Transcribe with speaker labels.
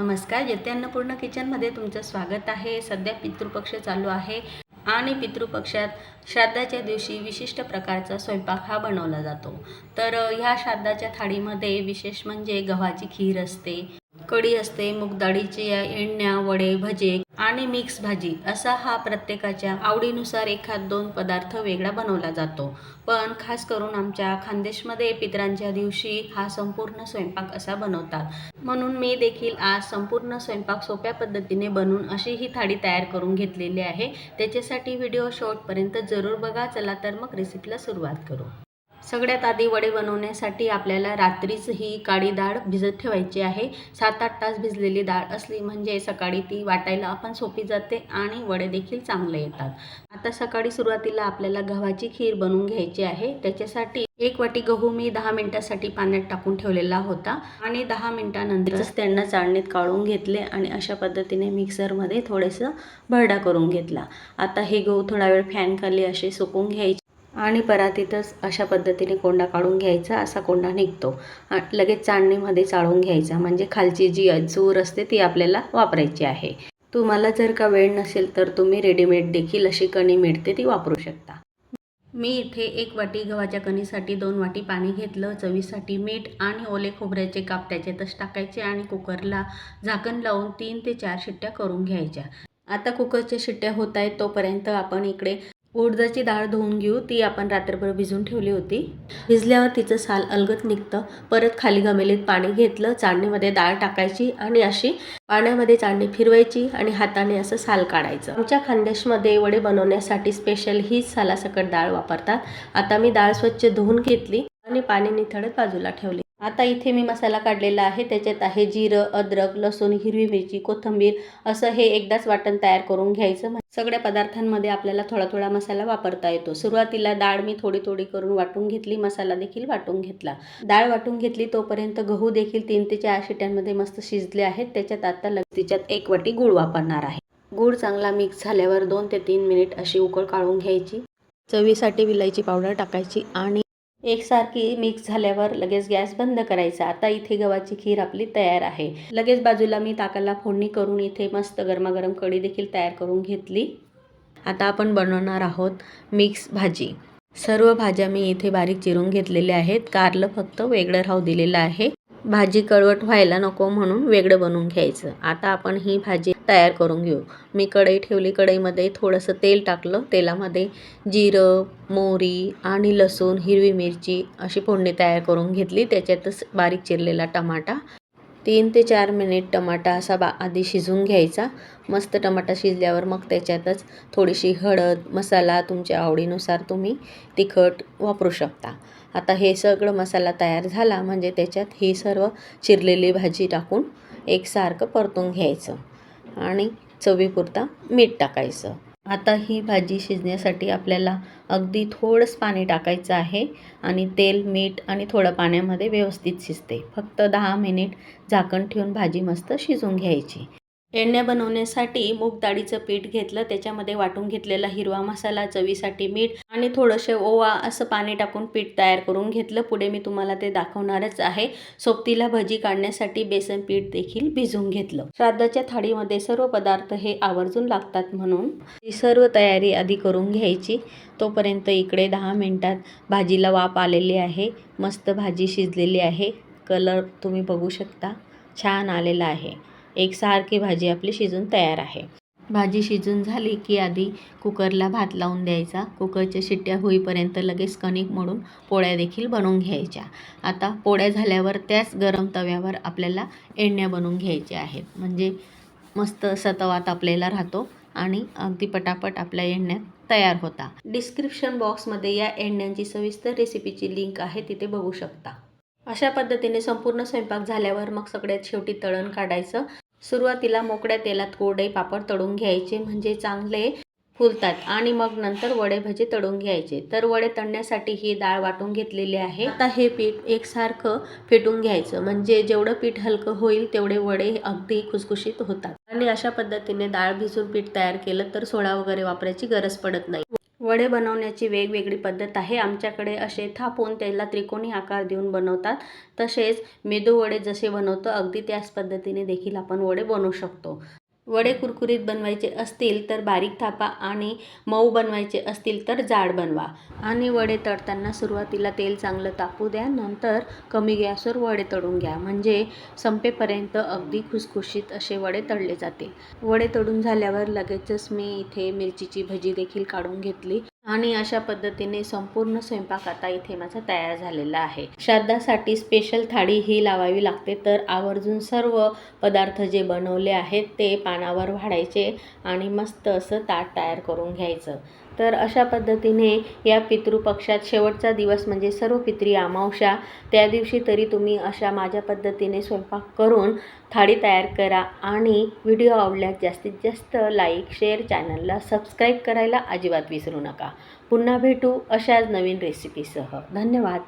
Speaker 1: नमस्कार येते अन्नपूर्ण किचनमध्ये तुमचं स्वागत आहे. सध्या पितृपक्ष चालू आहे आणि पितृपक्षात श्राद्धाच्या दिवशी विशिष्ट प्रकारचा स्वयंपाक हा बनवला जातो. तर ह्या श्राद्धाच्या थाळीमध्ये विशेष म्हणजे गव्हाची खीर असते कढी असते मूग डाळीचे वडे भजे आणि मिक्स भाजी असा हा प्रत्येकाच्या आवडीनुसार एखाद दोन पदार्थ वेगळा बनवला जातो. पण खास करून आमच्या खानदेशमध्ये पितरांच्या दिवशी हा संपूर्ण स्वयंपाक असा बनवतात. म्हणून मी देखील आज संपूर्ण स्वयंपाक सोप्या पद्धतीने बनवून अशी ही थाळी तयार करून घेतलेली आहे. त्याच्यासाठी व्हिडिओ शॉर्टपर्यंत जरूर बघा चला तर मग रेसिपीला सुरुवात करू. सगळ्यात आधी वडे बनवण्यासाठी आपल्याला रात्रीच ही काळी डाळ भिजत ठेवायची आहे. सात आठ तास भिजलेली डाळ असली म्हणजे सकाळी ती वाटायला पण सोपी जाते आणि वडे देखील चांगले येतात. आता सकाळी सुरुवातीला आपल्याला गव्हाची खीर बनवून घ्यायची आहे. त्याच्यासाठी एक वाटी गहू मी दहा मिनिटासाठी पाण्यात टाकून ठेवलेला होता आणि दहा मिनिटानंतरच त्यांना चाळणीत काढून घेतले आणि अशा पद्धतीने मिक्सरमध्ये थोडंसं भरडा करून घेतला. आता हे गहू थोडा वेळ फॅन खाली असे सुकून घ्यायचे. आणि परातीतच अशा पद्धतीने कोंडा काढून घ्यायचा असा कोंडा निघतो. लगेच चाळणीमध्ये चाळून घ्यायचा. म्हणजे खालची जी चूर असते ती आपल्याला वापरायची आहे. तुम्हाला जर का वेळ नसेल तर तुम्ही रेडीमेड देखील अशी कणी मिळते ती वापरू शकता. मी इथे एक वाटी गव्हाच्या कणीसाठी दोन वाटी पाणी घेतलं. चवीसाठी मीठ आणि ओले खोबऱ्याचे काप त्याच्यातच टाकायचे आणि कुकरला झाकण लावून तीन ते चार शिट्ट्या करून घ्यायच्या. आता कुकरच्या शिट्ट्या होत आहेत तोपर्यंत आपण इकडे उडदाची डाळ धुवून घेऊ. ती आपण रात्रभर भिजून ठेवली होती. भिजल्यावर तिचं साल अलगत निघतं. परत खाली गमेलीत पाणी घेतलं. चाळणीमध्ये डाळ टाकायची आणि अशी पाण्यामध्ये चाळणी फिरवायची आणि हाताने असं साल काढायचं. आमच्या खानदेशमध्ये वडे बनवण्यासाठी स्पेशल हीच सालासकट डाळ वापरतात. आता मी डाळ स्वच्छ धुवून घेतली आणि पाणी निथळत बाजूला ठेवली. आता इथे मी मसाला काढलेला आहे. त्याच्यात आहे जिरं अद्रक लसूण हिरवी मिरची कोथिंबीर असं हे एकदाच वाटण तयार करून घ्यायचं. सगळ्या पदार्थांमध्ये आपल्याला थोडा थोडा मसाला वापरता येतो. सुरुवातीला डाळ मी थोडी थोडी करून वाटून घेतली. मसाला देखील वाटून घेतला. डाळ वाटून घेतली तोपर्यंत गहू देखील तीन ते चार शिट्यांमध्ये मस्त शिजले आहेत. त्याच्यात आता लग तिच्यात एक वाटी गूळ वापरणार आहे. गूळ चांगला मिक्स झाल्यावर दोन ते तीन मिनिट अशी उकळ काढून घ्यायची. चवीसाठी विलायची पावडर टाकायची आणि एकसारखी मिक्स झाल्यावर लगेच गॅस बंद करायचा. आता इथे गव्हाची खीर आपली तयार आहे. लगेच बाजूला मी ताकाला फोडणी करून इथे मस्त गरमागरम कढी देखील तयार करून घेतली. आता आपण बनवणार आहोत मिक्स भाजी. सर्व भाज्या मी इथे बारीक चिरून घेतलेल्या आहेत. कारलं फक्त वेगळं राहू दिलेलं आहे. भाजी कळवट व्हायला नको म्हणून वेगळं बनवून घ्यायचं. आता आपण ही भाजी तयार करून घेऊ. मी कढई ठेवली. कढईमध्ये थोडंसं तेल टाकलं. तेलामध्ये जिरं मोहरी आणि लसूण हिरवी मिरची अशी फोडणी तयार करून घेतली. त्याच्यातच बारीक चिरलेला टमाटा. तीन ते चार मिनिट टमाटा असा बा आधी शिजवून घ्यायचा. मस्त टमाटा शिजल्यावर मग त्याच्यातच थोडीशी हळद मसाला तुमच्या आवडीनुसार तुम्ही तिखट वापरू शकता. आता हे सगळं मसाला तयार झाला म्हणजे त्याच्यात ही सर्व चिरलेली भाजी टाकून एकसारखं परतून घ्यायचं आणि चवीपुरता मीठ टाकायचं. आता ही भाजी शिजण्यासाठी आपल्याला अगदी थोडंच पाणी टाकायचं आहे आणि तेल मीठ आणि थोडं पाण्यामध्ये व्यवस्थित शिजते. फक्त दहा मिनिट झाकण ठेवून भाजी मस्त शिजून घ्यायची. एण्या बनवण्यासाठी मूग डाळीचं पीठ घेतलं त्याच्यामध्ये वाटून घेतलेला हिरवा मसाला चवीसाठी मीठ आणि थोडंसं ओवा असं पाणी टाकून पीठ तयार करून घेतलं. पुढे मी तुम्हाला ते दाखवणारच आहे. सोबतीला भजी काढण्यासाठी बेसन पीठ देखील भिजवून घेतलं. श्राद्धाच्या थाळीमध्ये सर्व पदार्थ हे आवर्जून लागतात म्हणून ही सर्व तयारी आधी करून घ्यायची. तोपर्यंत इकडे दहा मिनटात भाजीला वाफ आलेली आहे. मस्त भाजी शिजलेली आहे. कलर तुम्ही बघू शकता. छान आलेला आहे. एकसारखी भाजी आपली शिजून तयार आहे. भाजी शिजून झाली की आधी कुकरला भात लावून द्यायचा. कुकरच्या शिट्ट्या होईपर्यंत लगेच कणिक मोडून पोळ्या देखील बनवून घ्यायच्या. आता पोळ्या झाल्यावर त्याच गरम तव्यावर आपल्याला एण्या बनवून घ्यायच्या आहेत. म्हणजे मस्त असा तवा तापलेला राहतो आणि अगदी पटापट आपल्या एण्या तयार होता. डिस्क्रिप्शन बॉक्समध्ये या एण्यांची सविस्तर रेसिपीची लिंक आहे तिथे बघू शकता. अशा पद्धतीने संपूर्ण स्वयंपाक झाल्यावर मग सगळ्यात शेवटी तळण काढायचं. सुरुवातीला मोकळ्या तेलात कोरडे पापड तळून घ्यायचे म्हणजे चांगले फुलतात. आणि मग नंतर वडे भजे तळून घ्यायचे. तर वडे तळण्यासाठी ही डाळ वाटून घेतलेली आहे. आता हे पीठ एकसारखं फेटून घ्यायचं. म्हणजे जेवढं पीठ हलकं होईल तेवढे वडे अगदी खुसखुशीत होतात. आणि अशा पद्धतीने डाळ भिजून पीठ तयार केलं तर सोडा वगैरे वापरायची गरज पडत नाही. वडे बनवण्याची वेगवेगळी पद्धत आहे. आमच्याकडे असे थापून त्याला त्रिकोणी आकार देऊन बनवतात. तसेच मेदू वडे जसे बनवतो अगदी त्याच पद्धतीने देखील आपण वडे बनवू शकतो. वडे कुरकुरीत बनवायचे असतील तर बारीक थापा आणि मऊ बनवायचे असतील तर जाड बनवा. आणि वडे तळताना सुरुवातीला तेल चांगलं तापू द्या नंतर कमी गॅसवर वडे तळून घ्या. म्हणजे संपेपर्यंत अगदी खुसखुशीत असे वडे तळले जातील. वडे तळून झाल्यावर लगेचच मी इथे मिरचीची भजी देखील काढून घेतली. आणि अशा पद्धतीने संपूर्ण स्वयंपाक आता इथे माझा तयार झालेला आहे. श्राद्धासाठी स्पेशल थाळी ही लावावी लागते. तर आवर्जून सर्व पदार्थ जे बनवले आहेत ते पानावर वाढायचे आणि मस्त असं ताट तयार करून घ्यायचं. तर अशा पद्धतीने या पितृपक्षात शेवटचा दिवस म्हणजे सर्व पित्री अमावशा त्या दिवशी तरी तुम्ही अशा माझ्या पद्धतीने स्वयंपाक करून थाळी तयार करा आणि व्हिडिओ आवडल्यास जास्तीत जास्त लाईक शेअर चॅनलला सबस्क्राईब करायला अजिबात विसरू नका. पुन्हा भेटू अशाच नवीन रेसिपीसह. धन्यवाद.